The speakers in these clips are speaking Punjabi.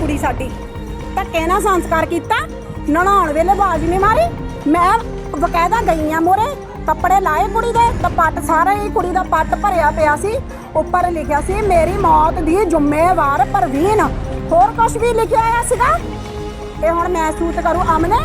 ਕੁੜੀ ਸਾਡੀ। ਧੱਕੇ ਨਾਲ ਸੰਸਕਾਰ ਕੀਤਾ ਨਹਾਉਣ ਵੇਲੇ ਬਾਜ ਨਹੀਂ ਮਾਰੀ। ਮੈਂ ਬਕਾਇਦਾ ਗਈ ਆ ਮੋਰੇ ਕੱਪੜੇ ਲਾਏ ਕੁੜੀ ਦੇ ਤਾਂ ਪੱਟ ਸਾਰਾ ਹੀ ਕੁੜੀ ਦਾ ਪੱਟ ਭਰਿਆ ਪਿਆ ਸੀ। ਉੱਪਰ ਲਿਖਿਆ ਸੀ ਮੇਰੀ ਮੌਤ ਦੀ ਜ਼ਿੰਮੇਵਾਰ ਪ੍ਰਵੀਨ। ਹੋਰ ਕੁਝ ਵੀ ਲਿਖਿਆ ਹੋਇਆ ਸੀਗਾ? ਤੇ ਹੁਣ ਮੈਂ ਸੂਤ ਕਰੂ ਅਮਨੇ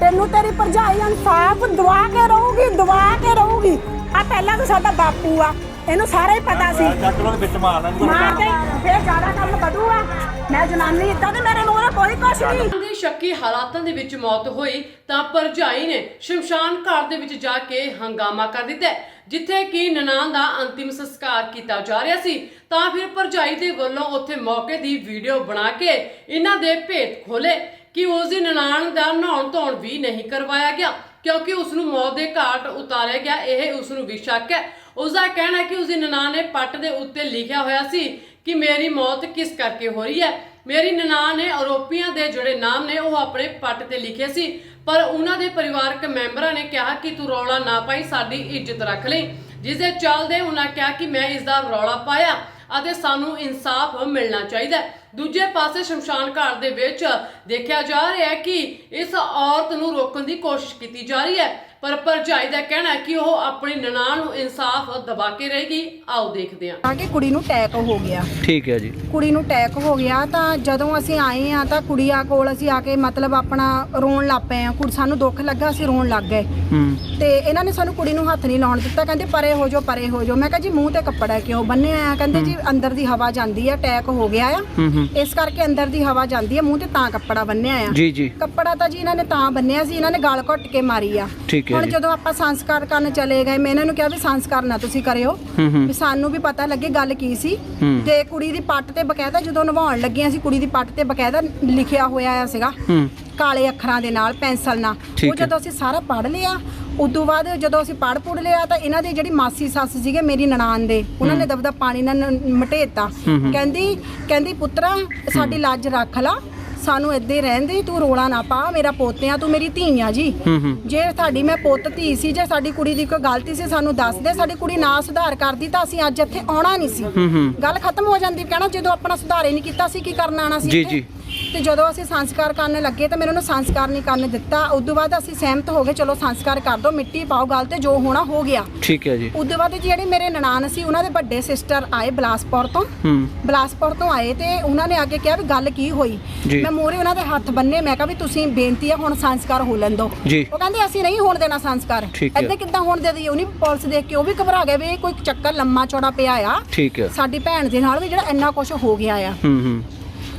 ਤੈਨੂੰ ਤੇਰੀ ਭਰਜਾਈ ਇਨਸਾਫ ਦਵਾ ਕੇ ਰਹੂਗੀ ਦਵਾ ਕੇ ਰਹੂਗੀ। ਆ ਪਹਿਲਾਂ ਤਾਂ ਸਾਡਾ ਬਾਪੂ ਆ ਇਹਨੂੰ ਸਾਰਾ ਹੀ ਪਤਾ ਸੀ। ਚੱਕ ਲੋ ਵਿੱਚ ਮਾਰਨਾ ਮਾਰ ਕੇ ਫੇਰ ਜ਼ਿਆਦਾ ਕੰਮ ਵਧੂਗਾ। ਮੈਂ ਜਨਾਨੀ ਇਦਾਂ ਤੇ ਮੇਰੇ ਨੂੰ ਕੋਈ ਕੁਛ ਨਹੀਂ। ਦੇ ਸ਼ੱਕੀ ਹਾਲਾਤਾਂ ਦੇ ਵਿੱਚ ਮੌਤ ਹੋਈ ਤਾਂ ਭਰਜਾਈ ਨੇ ਸ਼ਮਸ਼ਾਨ ਘਾਟ ਦੇ ਵਿੱਚ ਜਾ ਕੇ ਹੰਗਾਮਾ ਕਰ ਦਿੱਤਾ ਜਿੱਥੇ ਕਿ ਨਨਾਣ ਦਾ ਅੰਤਿਮ ਸੰਸਕਾਰ ਕੀਤਾ ਜਾ ਰਿਹਾ ਸੀ। ਤਾਂ ਫਿਰ ਭਰਜਾਈ ਦੇ ਵੱਲੋਂ ਉੱਥੇ ਮੌਕੇ ਦੀ ਵੀਡੀਓ ਬਣਾ ਕੇ ਇਹਨਾਂ ਦੇ ਭੇਤ ਖੋਲੇ ਕਿ ਉਸ ਦੀ ਨਨਾਣ ਦਾ ਨਹਾਉਣ ਧੋਣ ਵੀ ਨਹੀਂ ਕਰਵਾਇਆ ਗਿਆ ਕਿਉਂਕਿ ਉਸ ਨੂੰ ਮੌਤ ਦੇ ਘਾਟ ਉਤਾਰਿਆ ਗਿਆ ਇਹ ਉਸ ਨੂੰ ਵੀ ਸ਼ੱਕ ਹੈ। ਉਸ ਦਾ ਕਹਿਣਾ ਹੈ ਕਿ ਉਸ ਦੀ ਨਨਾਣ ਨੇ ਪੱਟ ਦੇ ਉੱਤੇ ਲਿਖਿਆ ਹੋਇਆ ਸੀ ਕਿ ਮੇਰੀ ਮੌਤ ਕਿਸ ਕਰਕੇ ਹੋ ਰਹੀ ਹੈ? ਮੇਰੀ ਨਨਾਣ ਨੇ ਆਰੋਪੀਆਂ ਦੇ ਜਿਹੜੇ ਨਾਮ ਨੇ, ਉਹ ਆਪਣੇ ਪੱਟ ਤੇ ਲਿਖੇ ਸੀ। ਪਰ ਉਹਨਾਂ ਦੇ ਪਰਿਵਾਰਕ ਮੈਂਬਰਾਂ ਨੇ ਕਿਹਾ ਕਿ ਤੂੰ ਰੌਲਾ ਨਾ ਪਾਈ, ਸਾਡੀ ਇੱਜ਼ਤ ਰੱਖ ਲਈ। ਜਿਸ ਦੇ ਚੱਲਦੇ ਉਹਨਾਂ ਕਿਹਾ ਕਿ ਮੈਂ ਇਸ ਦਾ ਰੌਲਾ ਪਾਇਆ ਅਤੇ ਸਾਨੂੰ ਇਨਸਾਫ ਮਿਲਣਾ ਚਾਹੀਦਾ ਦੂਜੇ ਪਾਸੇ ਸ਼ਮਸ਼ਾਨ ਘਾਟ ਦੇ ਵਿੱਚ ਦੇਖਿਆ ਜਾ ਰਿਹਾ ਹੈ ਕਿ ਇਸ ਔਰਤ ਨੂੰ ਰੋਕਣ ਦੀ ਕੋਸ਼ਿਸ਼ ਕੀਤੀ ਜਾ ਰਹੀ ਹੈ। ਪਰ ਭਰਜਾਈ ਦਾ ਕਹਿਣਾ ਹੈ ਕਿ ਉਹ ਆਪਣੀ ਨਨਾਣ ਨੂੰ ਇਨਸਾਫ ਦਬਾ ਕੇ ਰਹੇਗੀ। ਆਓ ਦੇਖਦੇ ਹਾਂ। ਤਾਂ ਕਿ ਕੁੜੀ ਨੂੰ ਅਟੈਕ ਹੋ ਗਿਆ। ਠੀਕ ਹੈ ਜੀ। ਕੁੜੀ ਨੂੰ ਅਟੈਕ ਹੋ ਗਿਆ ਤਾਂ ਜਦੋਂ ਅਸੀਂ ਆਏ ਆ ਤਾਂ ਕੁੜੀਆਂ ਕੋਲ ਅਸੀਂ ਆ ਕੇ ਮਤਲਬ ਆਪਣਾ ਰੋਣ ਲੱਗ ਪਏ ਆ ਕੁੜੀ ਸਾਨੂੰ ਦੁੱਖ ਲੱਗਾ ਅਸੀਂ ਰੋਣ ਲੱਗ ਗਏ। ਹੂੰ। ਤੇ ਇਹਨਾਂ ਨੇ ਸਾਨੂੰ ਕੁੜੀ ਨੂੰ ਹੱਥ ਨਹੀਂ ਲਾਉਣ ਦਿੱਤਾ। ਕਹਿੰਦੇ ਪਰੇ ਹੋ ਜਾਓ ਪਰੇ ਹੋ ਜਾਓ। ਮੈਂ ਕਿਹਾ ਜੀ ਮੂੰਹ ਤੇ ਕੱਪੜਾ ਕਿਉਂ? ਬੰਨਿਆ ਆ? ਕਹਿੰਦੇ ਜੀ ਅੰਦਰ ਦੀ ਹਵਾ ਜਾਂਦੀ ਆ ਅਟੈਕ ਹੋ ਗਿਆ ਆ। ਹੂੰ ਹੂੰ। ਇਸ ਕਰਕੇ ਅੰਦਰ ਦੀ ਹਵਾ ਜਾਂਦੀ ਆ ਮੂੰਹ ਤੇ ਤਾਂ ਕੱਪੜਾ ਬੰਨਿਆ ਆ। ਜੀ ਜੀ। ਕੱਪੜਾ ਤਾਂ ਜੀ ਇਹਨਾਂ ਨੇ ਤਾਂ ਬੰਨਿਆ ਸੀ ਇਹਨਾਂ ਨੇ ਗਲ ਘੁੱਟ ਕੇ ਮਾਰੀ ਆ। ਠੀਕ ਹੈ ਹੁਣ ਜੀ। ਜਦੋਂ ਆਪਾਂ ਸੰਸਕਾਰ ਕਰਨ ਚਲੇ ਗਏ ਮੈਂ ਇਹਨਾਂ ਨੂੰ ਕਿਹਾ ਵੀ ਸੰਸਕਾਰ ਨਾ ਤੁਸੀਂ ਕਰਿਓ। ਹੂੰ ਹੂੰ। ਵੀ ਸਾਨੂੰ ਵੀ ਪਤਾ ਲੱਗੇ ਗੱਲ ਕੀ ਸੀ। ਹੂੰ। ਤੇ ਕੁੜੀ ਦੀ ਪੱਟ ਤੇ ਬਕਾਇਦਾ ਜਦੋਂ ਨਵਾਉਣ ਲੱਗੀਆਂ ਸੀ ਕੁੜੀ ਦੀ ਪੱਟ ਤੇ ਬਕਾਇਦਾ ਲਿਖਿਆ ਹੋਇਆ ਆ ਸੀਗਾ। ਹੂੰ। ਕਾਲੇ ਅੱਖਰਾਂ ਦੇ ਨਾਲ ਪੈਨਸਲ ਨਾਲ। ਠੀਕ ਉਹ ਹੈ। ਜਦੋਂ ਅਸੀਂ ਸਾਰਾ ਪੜ੍ਹ ਲਿਆ ਉਦੋਂ ਬਾਅਦ ਜਦੋਂ ਅਸੀਂ ਪੜ੍ਹ ਪੁੜ ਲਿਆ ਤਾਂ ਇਹਨਾਂ ਦੀ ਜਿਹੜੀ ਮਾਸੀ ਸੱਸ ਸੀਗੇ ਮੇਰੀ ਨਨਾਣ ਦੇ ਉਹਨਾਂ ਨੇ ਦਬਦਾ ਪਾਣੀ ਨਾਲ ਨ- ਮਟੇਤਾ। ਕਹਿੰਦੀ ਕਹਿੰਦੀ ਪੁੱਤਰਾ ਸਾਡੀ ਲੱਜ ਰੱਖ ਲਾ। ਸਾਨੂੰ ਏਦਾਂ ਹੀ ਰਹਿਣ ਦੇ ਤੂੰ ਰੋਲਾ ਨਾ ਪਾ ਮੇਰਾ ਪੋਤਿਆਂ ਤੂੰ ਮੇਰੀ ਧੀ ਆ ਜੀ। ਹੂੰ ਹੂੰ। ਜੇ ਸਾਡੀ ਮੈਂ ਪੁੱਤ ਧੀ ਸੀ ਜੇ ਸਾਡੀ ਕੁੜੀ ਦੀ ਕੋਈ ਗਲਤੀ ਸੀ ਸਾਨੂੰ ਦੱਸ ਦੇ ਸਾਡੀ ਕੁੜੀ ਨਾ ਸੁਧਾਰ ਕਰਦੀ ਤਾਂ ਅਸੀਂ ਅੱਜ ਇੱਥੇ ਆਉਣਾ ਨਹੀਂ ਸੀ। ਹੂੰ ਹੂੰ। ਗੱਲ ਖਤਮ ਹੋ ਜਾਂਦੀ ਕਹਿਣਾ ਜਦੋਂ ਆਪਣਾ ਸੁਧਾਰ ਹੀ ਨਹੀਂ ਕੀਤਾ ਸੀ ਕੀ ਕਰਨ ਆਣਾ ਸੀ ਜੀ, ਇੱਥੇ? ਜੀ। ਤੇ ਜਦੋਂ ਅਸੀਂ ਸੰਸਕਾਰ ਕਰਨ ਲੱਗੇ ਤਾਂ ਮੈਨੂੰ ਉਹਨੂੰ ਸੰਸਕਾਰ ਨਹੀਂ ਕਰਨ ਦਿੱਤਾ। ਉਦੋਂ ਬਾਅਦ ਅਸੀਂ ਸਹਿਮਤ ਹੋ ਗਏ ਚਲੋ ਸੰਸਕਾਰ ਕਰ ਦੋ ਮਿੱਟੀ ਪਾਓ ਗੱਲ ਤੇ ਜੋ ਹੋਣਾ ਹੋ ਗਿਆ। ਠੀਕ ਹੈ ਜੀ। ਉਦੋਂ ਬਾਅਦ ਜਿਹੜੇ ਮੇਰੇ ਨਨਾਣ ਸੀ ਉਹਨਾਂ ਦੇ ਵੱਡੇ ਸਿਸਟਰ ਆਏ ਬਲਾਸਪੁਰ ਤੋਂ। ਹੂੰ। ਬਲਾਸਪੁਰ ਤੋਂ ਆਏ ਤੇ ਉਹਨਾਂ ਨੇ ਅੱਗੇ ਕਿਹਾ ਵੀ ਗੱਲ ਕੀ ਹੋਈ? ਜੀ। ਮੈਂ ਮੋਰੇ ਉਹਨਾਂ ਦੇ ਹੱਥ ਬੰਨੇ ਮੈਂ ਕਿਹਾ ਵੀ ਤੁਸੀਂ ਬੇਨਤੀ ਆ ਹੁਣ ਸੰਸਕਾਰ ਹੋ ਲੈਣ ਦਿਓ। ਜੀ। ਉਹ ਕਹਿੰਦੇ ਅਸੀਂ ਨਹੀਂ ਹੋਣ ਦੇਣਾ ਸੰਸਕਾਰ। ਠੀਕ ਹੈ। ਏਦਾਂ ਕਿੱਦਾਂ ਹੋਣ ਦੇ ਦਈਏ? ਉਹਨੀ ਪੁਲਿਸ ਦੇਖ ਕੇ ਉਹ ਵੀ ਘਬਰਾ ਗਏ ਵੀ ਇਹ ਕੋਈ ਚੱਕਰ ਲੰਮਾ ਚੌੜਾ ਪਿਆ ਆ। ਠੀਕ ਹੈ। ਸਾਡੀ ਭੈਣ ਦੇ ਨਾਲ ਵੀ ਜਿਹੜਾ ਇੰਨਾ ਕੁਝ ਹੋ ਗਿਆ ਆ। ਹੂੰ ਹੂੰ।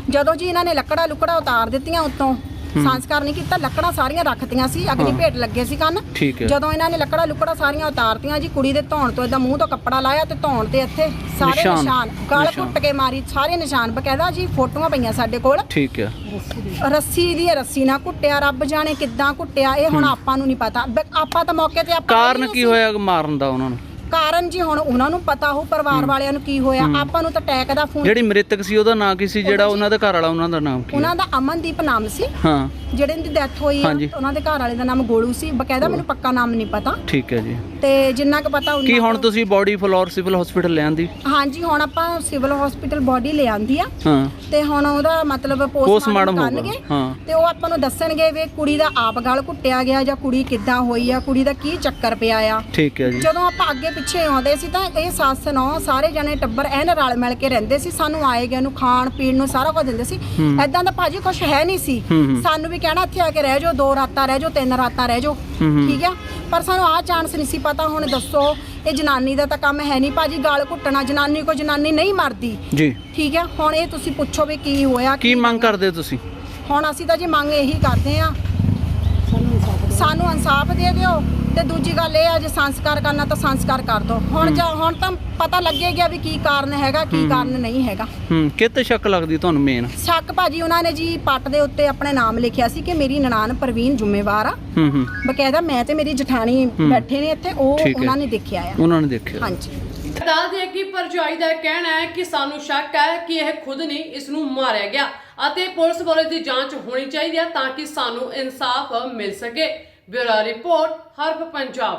ਜਦੋਂ ਜੀ ਇਹਨਾਂ ਨੇ ਲੱਕੜਾ ਲੁਕੜਾ ਉਤਾਰ ਦਿੱਤੀਆਂ ਉੱਤੋਂ ਸੰਸਕਾਰ ਨਹੀਂ ਕੀਤਾ ਲੱਕੜਾਂ ਸਾਰੀਆਂ ਰੱਖਤੀਆਂ ਸੀ ਅਗਨੀ ਭੇਟ ਲੱਗੇ ਸੀ ਕੰਨ। ਠੀਕ ਹੈ। ਜਦੋਂ ਇਹਨਾਂ ਨੇ ਲੱਕੜਾ ਲੁਕੜਾ ਸਾਰੀਆਂ ਉਤਾਰਤੀਆਂ ਜੀ ਕੁੜੀ ਦੇ ਧੌਣ ਤੋਂ ਇਦਾਂ ਮੂੰਹ ਤੋਂ ਕੱਪੜਾ ਲਾਇਆ ਤੇ ਧੌਣ ਤੇ ਇੱਥੇ ਸਾਰੇ ਨਿਸ਼ਾਨ, ਨਿਸ਼ਾਨ ਗਲ ਨਿਸ਼ਾਨ। ਘੁੱਟ ਕੇ ਮਾਰੀ ਸਾਰੇ ਨਿਸ਼ਾਨ ਬਕਾਇਦਾ ਜੀ ਫੋਟੋਆਂ ਪਈਆਂ ਸਾਡੇ ਕੋਲ। ਠੀਕ ਹੈ। ਰੱਸੀ ਦੀ ਰੱਸੀ ਨਾਲ ਘੁੱਟਿਆ ਰੱਬ ਜਾਣੇ ਕਿੱਦਾਂ ਘੁੱਟਿਆ ਇਹ ਹੁਣ ਆਪਾਂ ਨੂੰ ਨਹੀਂ ਪਤਾ। ਬ- ਆਪਾਂ ਤਾਂ ਮੌਕੇ ਤੇ ਆਪਾਂ ਕਾਰਨ ਕੀ। ਹੋਇਆ ਮਾਰਨ ਦਾ ਉਹਨਾਂ ਨੂੰ? ਕਾਰਨ ਜੀ ਹੁਣ ਉਹਨਾਂ ਨੂੰ ਪਤਾ ਹੋ ਪਰਿਵਾਰ ਵਾਲਿਆਂ ਨੂੰ ਕੀ ਹੋਇਆ ਆਪਾਂ ਨੂੰ ਤਾਂ ਅਟੈਕ ਦਾ ਫੋਨ ਜਿਹੜੀ ਮ੍ਰਿਤਕ ਸੀ ਉਹਦਾ ਨਾਂ ਕੀ ਸੀ? ਜਿਹੜਾ ਉਹਨਾਂ ਦਾ ਘਰ ਵਾਲਾ ਉਹਨਾਂ ਦਾ ਨਾਮ ਕੀ? ਉਹਨਾਂ ਦਾ ਅਮਨਦੀਪ ਨਾਮ ਸੀ। ਹਾਂ। ਜਿਹੜੇ ਦੀ ਡੈਥ ਹੋਈ ਆ ਹਾਂਜੀ। ਉਹਨਾਂ ਦੇ ਘਰ ਵਾਲੇ ਦਾ ਨਾਮ ਗੋਲੂ ਸੀ। ਬਕਾਇਦਾ ਮੈਨੂੰ ਪੱਕਾ ਨਾਮ ਨਹੀਂ ਪਤਾ। ਠੀਕ ਹੈ ਜੀ। ਤੇ ਜਿੰਨਾ ਕੁ ਪਤਾ ਕੀ ਉਹਨਾਂ ਹੁਣ ਤੁਸੀਂ ਬੋਡੀ ਫਲੋਰ ਸਿਵਲ ਹਸਪੀਟਲ ਲਿਆਂਦੀ ਹਾਂਜੀ ਹੁਣ ਆਪਾਂ ਸਿਵਲ ਹਸਪੀਟਲ ਬੋਡੀ ਲੈ ਆਂਦੀ ਆ। ਹਾਂ। ਤੇ ਹੁਣ ਉਹਦਾ ਮਤਲਬ Postmortem ਪੋਸਟਮਾਰਟਮ ਹੋਊਗਾ, ਕਰਨਗੇ। ਹਾਂ। ਤੇ ਉਹ ਆਪਾਂ ਨੂੰ ਦੱਸਣਗੇ ਵੀ ਕੁੜੀ ਦਾ ਆਪ ਗਲ ਘੁੱਟਿਆ ਗਿਆ ਜਾਂ ਕੁੜੀ ਕਿੱਦਾਂ ਹੋਈ ਆ ਕੁੜੀ ਦਾ ਕੀ ਚੱਕਰ ਪਿਆ ਆ। ਠੀਕ ਹੈ ਜੀ। ਜਦੋਂ ਆਪਾਂ ਅੱਗੇ ਪਿੱਛੇ ਆਉਂਦੇ ਸੀ ਤਾਂ ਇਹ ਸੱਸ ਨੌ ਸਾਰੇ ਜਣੇ ਟੱਬਰ ਐਨ ਰਲ ਮਿਲ ਕੇ ਰਹਿੰਦੇ ਸੀ। ਸਾਨੂੰ ਆਏ ਗਏ ਨੂੰ ਖਾਣ ਪੀਣ ਨੂੰ ਸਾਰਾ ਕੁਝ ਦਿੰਦੇ ਸੀ। ਐਦਾਂ ਦਾ ਭਾਜੀ ਕੁਝ ਹੈ ਨਹੀਂ ਸੀ। ਹੂੰ, ਹੂੰ। ਸਾਨੂੰ ਵੀ ਕਹਿਣਾ ਇੱਥੇ ਆ ਕੇ ਰਹਿ ਜਾਓ ਦੋ ਰਾਤਾਂ ਰਹਿ ਜਾਓ ਤਿੰਨ ਰਾਤਾਂ ਰਹਿ ਜਾਓ। ਹੂੰ, ਹੂੰ। ਠੀਕ ਆ? ਪਰ ਸਾਨੂੰ ਆਹ ਚਾਂਸ ਨਹੀਂ ਸੀ ਪਤਾ ਹੁਣ ਦੱਸੋ ਇਹ ਜਨਾਨੀ ਦਾ ਤਾਂ ਕੰਮ ਹੈ ਨਹੀਂ। ਭਾਜੀ ਗਾਲ ਘੁੱਟਣਾ ਜਨਾਨੀ ਕੋ ਜਨਾਨੀ ਨਹੀਂ ਮਰਦੀ। ਜੀ। ਠੀਕ ਆ ਹੁਣ ਇਹ ਤੁਸੀਂ ਪੁੱਛੋ ਵੀ ਕੀ ਹੋਇਆ ਕੀ ਮੰਗ ਕਰਦੇ ਹੋ ਤੁਸੀਂ? ਹੁਣ ਅਸੀਂ ਤਾਂ ਜੀ ਮੰਗ ਇਹੀ ਕਰਦੇ ਆ ਸਾਨੂੰ ਇਨਸਾਫ ਦੇ ਦਿਓ ਤੇ ਦੂਜੀ ਗੱਲ ਇਹ ਆ ਜੇ ਸੰਸਕਾਰ ਕਰਨਾ ਤਾਂ ਸੰਸਕਾਰ ਕਰ ਦਿਓ ਹੁਣ ਜਾਂ ਹੁਣ ਤਾਂ ਪਤਾ ਲੱਗੇਗਾ ਵੀ ਕੀ ਕਾਰਨ ਹੈਗਾ ਕੀ ਕਾਰਨ ਨਹੀਂ ਹੈਗਾ। ਹੂੰ ਕਿਤੇ ਸ਼ੱਕ ਲੱਗਦੀ ਤੁਹਾਨੂੰ ਮੇਨ ਸ਼ੱਕ ਭਾਜੀ ਉਹਨਾਂ ਨੇ ਜੀ ਪੱਟ ਦੇ ਉੱਤੇ ਆਪਣੇ ਨਾਮ ਲਿਖਿਆ ਸੀ ਕਿ ਮੇਰੀ ਨਨਾਣ ਪ੍ਰਵੀਨ ਜ਼ਿੰਮੇਵਾਰ ਆ। ਹੂੰ ਹੂੰ। ਬਕਾਇਦਾ ਮੈਂ ਤੇ ਮੇਰੀ ਜਠਾਣੀ ਬੈਠੇ ਨੇ ਇੱਥੇ ਉਹ ਠੀਕ ਹੈ। ਉਹਨਾਂ ਨੇ ਦੇਖਿਆ ਆ। ਉਹਨਾਂ ਨੇ ਦੇਖਿਆ। ਹਾਂਜੀ। ਦੱਸ ਦੇ ਕਿ ਭਰਜਾਈ ਦਾ ਕਹਿਣਾ ਹੈ ਕਿ ਸਾਨੂੰ ਸ਼ੱਕ ਹੈ ਕਿ ਇਹ ਖੁਦ ਨਹੀਂ ਇਸ ਨੂੰ ਮਾਰਿਆ ਗਿਆ ਅਤੇ ਪੁਲਿਸ ਵੱਲੋਂ ਦੀ ਜਾਂਚ ਹੋਣੀ ਚਾਹੀਦੀ ਹੈ ਤਾਂ ਕਿ ਸਾਨੂੰ ਇਨਸਾਫ ਮਿਲ ਸਕੇ। Bureau report herb Punjab